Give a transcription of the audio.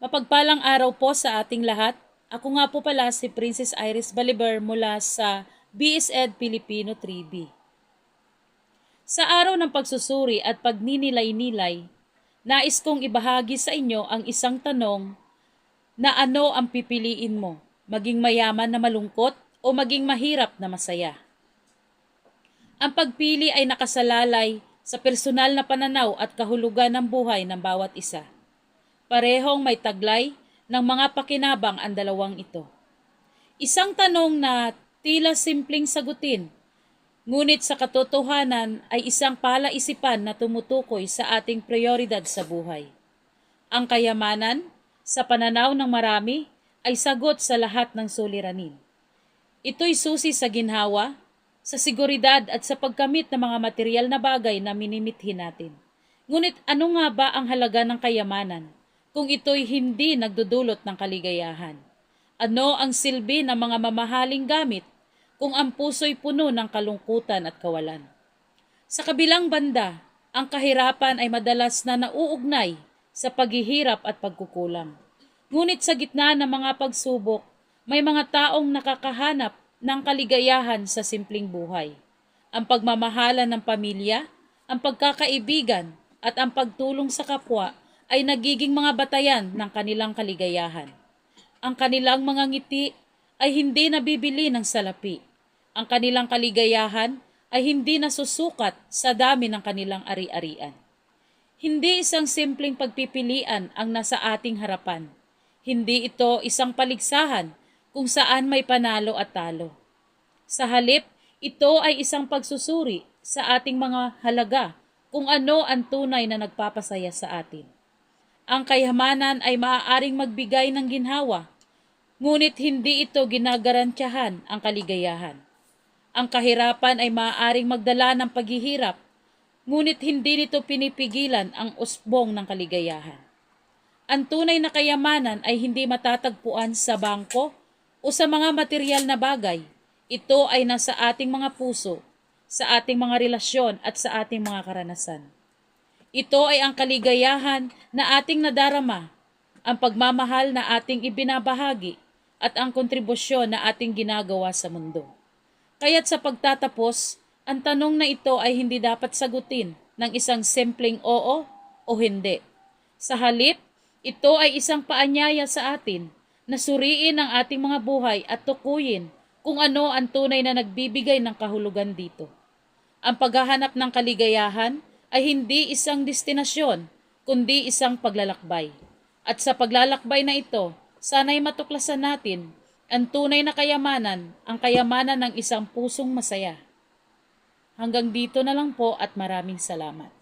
Mapagpalang araw po sa ating lahat. Ako nga po pala si Princess Iris Baliber mula sa BSED Filipino 3B. Sa araw ng pagsusuri at pagninilay-nilay, nais kong ibahagi sa inyo ang isang tanong na ano ang pipiliin mo, maging mayaman na malungkot o maging mahirap na masaya. Ang pagpili ay nakasalalay sa personal na pananaw at kahulugan ng buhay ng bawat isa. Parehong may taglay ng mga pakinabang ang dalawang ito. Isang tanong na tila simpleng sagutin, ngunit sa katotohanan ay isang palaisipan na tumutukoy sa ating prioridad sa buhay. Ang kayamanan, sa pananaw ng marami, ay sagot sa lahat ng suliranin. Ito'y susi sa ginhawa, sa seguridad at sa pagkamit ng mga material na bagay na minimithin natin. Ngunit ano nga ba ang halaga ng kayamanan kung ito'y hindi nagdudulot ng kaligayahan? Ano ang silbi ng mga mamahaling gamit kung ang puso'y puno ng kalungkutan at kawalan? Sa kabilang banda, ang kahirapan ay madalas na nauugnay sa paghihirap at pagkukulang. Ngunit sa gitna ng mga pagsubok, may mga taong nakakahanap ng kaligayahan sa simpleng buhay. Ang pagmamahala ng pamilya, ang pagkakaibigan, at ang pagtulong sa kapwa ay nagiging mga batayan ng kanilang kaligayahan. Ang kanilang mga ngiti ay hindi nabibili ng salapi. Ang kanilang kaligayahan ay hindi nasusukat sa dami ng kanilang ari-arian. Hindi isang simpleng pagpipilian ang nasa ating harapan. Hindi ito isang paligsahan kung saan may panalo at talo. Sa halip, ito ay isang pagsusuri sa ating mga halaga kung ano ang tunay na nagpapasaya sa atin. Ang kayamanan ay maaaring magbigay ng ginhawa, ngunit hindi ito ginagarantiyahan ang kaligayahan. Ang kahirapan ay maaaring magdala ng paghihirap, ngunit hindi nito pinipigilan ang usbong ng kaligayahan. Ang tunay na kayamanan ay hindi matatagpuan sa bangko o sa mga material na bagay. Ito ay nasa ating mga puso, sa ating mga relasyon at sa ating mga karanasan. Ito ay ang kaligayahan na ating nadarama, ang pagmamahal na ating ibinabahagi, at ang kontribusyon na ating ginagawa sa mundo. Kaya't sa pagtatapos, ang tanong na ito ay hindi dapat sagutin ng isang simpleng oo o hindi. Sa halip, ito ay isang paanyaya sa atin na suriin ang ating mga buhay at tukuyin kung ano ang tunay na nagbibigay ng kahulugan dito. Ang paghahanap ng kaligayahan ay hindi isang destinasyon, kundi isang paglalakbay. At sa paglalakbay na ito, sana'y matuklasan natin ang tunay na kayamanan, ang kayamanan ng isang pusong masaya. Hanggang dito na lang po at maraming salamat.